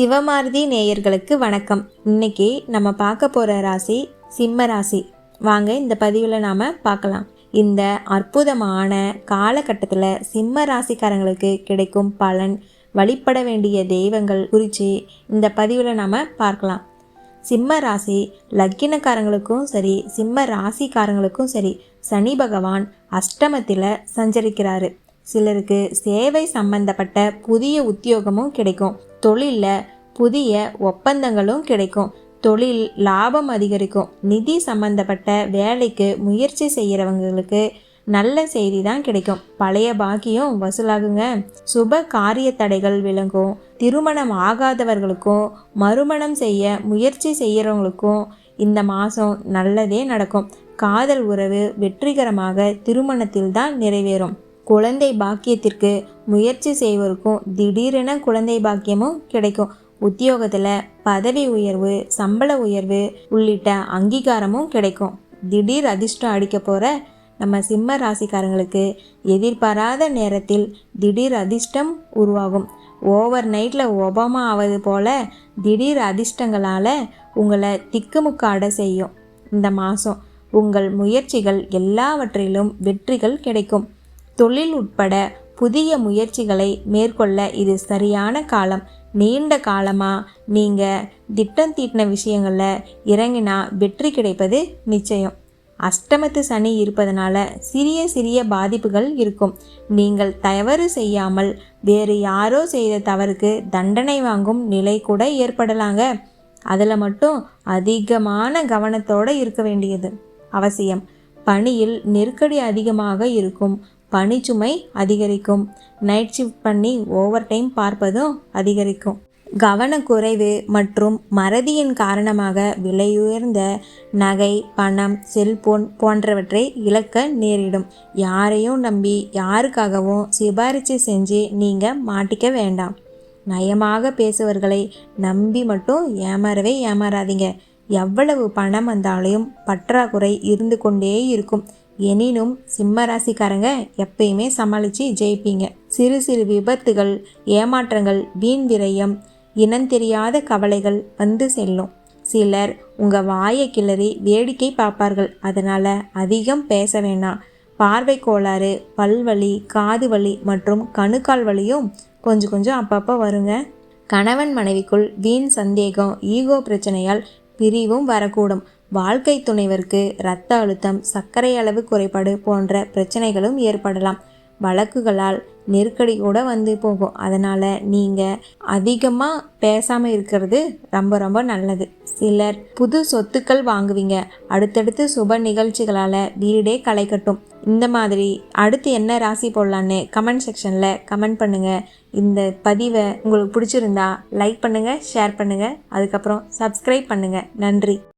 சிவமாருதி நேயர்களுக்கு வணக்கம். இன்னைக்கு நம்ம பார்க்க போகிற ராசி சிம்ம ராசி. வாங்க இந்த பதிவில் நாம் பார்க்கலாம். இந்த அற்புதமான காலகட்டத்தில் சிம்ம ராசிக்காரங்களுக்கு கிடைக்கும் பலன் வழிபட வேண்டிய தெய்வங்கள் குறித்து இந்த பதிவில் நாம் பார்க்கலாம். சிம்ம ராசி லக்கினக்காரங்களுக்கும் சரி சிம்ம ராசிக்காரங்களுக்கும் சரி சனி பகவான் அஷ்டமத்தில் சஞ்சரிக்கிறாரு. சிலருக்கு சேவை சம்பந்தப்பட்ட புதிய உத்தியோகமும் கிடைக்கும். தொழிலில் புதிய ஒப்பந்தங்களும் கிடைக்கும். தொழில் லாபம் அதிகரிக்கும். நிதி சம்பந்தப்பட்ட வேலைக்கு முயற்சி செய்கிறவங்களுக்கு நல்ல செய்தி தான் கிடைக்கும். பழைய பாக்கியம் வசூலாகுங்க. சுப காரிய தடைகள் விளங்கும். திருமணம் ஆகாதவர்களுக்கும் மறுமணம் செய்ய முயற்சி செய்கிறவங்களுக்கும் இந்த மாதம் நல்லதே நடக்கும். காதல் உறவு வெற்றிகரமாக திருமணத்தில் தான் நிறைவேறும். குழந்தை பாக்கியத்திற்கு முயற்சி செய்வதற்கும் திடீரென குழந்தை பாக்கியமும் கிடைக்கும். உத்தியோகத்தில் பதவி உயர்வு சம்பள உயர்வு உள்ளிட்ட அங்கீகாரமும் கிடைக்கும். திடீர் அதிர்ஷ்டம் அடிக்க போகிற நம்ம சிம்ம ராசிக்காரங்களுக்கு எதிர்பாராத நேரத்தில் திடீர் அதிர்ஷ்டம் உருவாகும். ஓவர் நைட்டில் ஒபாமா ஆவது போல திடீர் அதிர்ஷ்டங்களால் உங்களை திக்குமுக்காட செய்யும். இந்த மாதம் உங்கள் முயற்சிகள் எல்லாவற்றிலும் வெற்றிகள் கிடைக்கும். தொழில் உட்பட புதிய முயற்சிகளை மேற்கொள்ள இது சரியான காலம். நீண்ட காலமாக நீங்கள் திட்டம் தீட்டின விஷயங்களில் இறங்கினா வெற்றி கிடைப்பது நிச்சயம். அஷ்டமத்து சனி இருப்பதனால சிறிய சிறிய பாதிப்புகள் இருக்கும். நீங்கள் தவறு செய்யாமல் வேறு யாரோ செய்த தவறுக்கு தண்டனை வாங்கும் நிலை கூட ஏற்படலாங்க. அதில் மட்டும் அதிகமான கவனத்தோடு இருக்க வேண்டியது அவசியம். பணியில் நெருக்கடி அதிகமாக இருக்கும். பணிச்சுமை அதிகரிக்கும். நைட் ஷிஃப்ட் பண்ணி ஓவர் டைம் பார்ப்பதும் அதிகரிக்கும். கவனக்குறைவு மற்றும் மறதியின் காரணமாக விலையுயர்ந்த நகை பணம் செல்போன் போன்றவற்றை இழக்க நேரிடும். யாரையும் நம்பி யாருக்காகவும் சிபாரிசு செஞ்சு நீங்கள் மாட்டிக்க வேண்டாம். நயமாக பேசுவர்களை நம்பி மட்டும் ஏமாறவே ஏமாறாதீங்க. எவ்வளவு பணம் வந்தாலும் பற்றாக்குறை இருந்து கொண்டே இருக்கும். எனினும் சிம்ம ராசிக்காரங்க எப்பயுமே சமாளித்து ஜெயிப்பீங்க. சிறு சிறு விபத்துகள் ஏமாற்றங்கள் வீண் விரயம் இனந்தெரியாத கவலைகள் வந்து செல்லும். சிலர் உங்கள் வாயை கிளறி வேடிக்கை பார்ப்பார்கள். அதனால் அதிகம் பேச வேணாம். பார்வை கோளாறு பல்வலி காது வலி மற்றும் கணுக்கால் வலியும் கொஞ்சம் கொஞ்சம் அப்பப்போ வருங்க. கணவன் மனைவிக்குள் வீண் சந்தேகம் ஈகோ பிரச்சனையால் பிரிவும் வரக்கூடும். வாழ்க்கை துணைவருக்கு இரத்த அழுத்தம் சர்க்கரை அளவு குறைபாடு போன்ற பிரச்சனைகளும் ஏற்படலாம். வழக்குகளால் நெருக்கடி கூட வந்து போகும். அதனால் நீங்கள் அதிகமாக பேசாமல் இருக்கிறது ரொம்ப ரொம்ப நல்லது. சிலர் புது சொத்துக்கள் வாங்குவீங்க. அடுத்தடுத்து சுப நிகழ்ச்சிகளால் வீடே களை கட்டும். இந்த மாதிரி அடுத்து என்ன ராசி போடலான்னு கமெண்ட் செக்ஷனில் கமெண்ட் பண்ணுங்கள் இந்த பதிவை உங்களுக்கு பிடிச்சிருந்தா லைக் பண்ணுங்கள் ஷேர் பண்ணுங்கள் அதுக்கப்புறம் சப்ஸ்கிரைப் பண்ணுங்கள் நன்றி.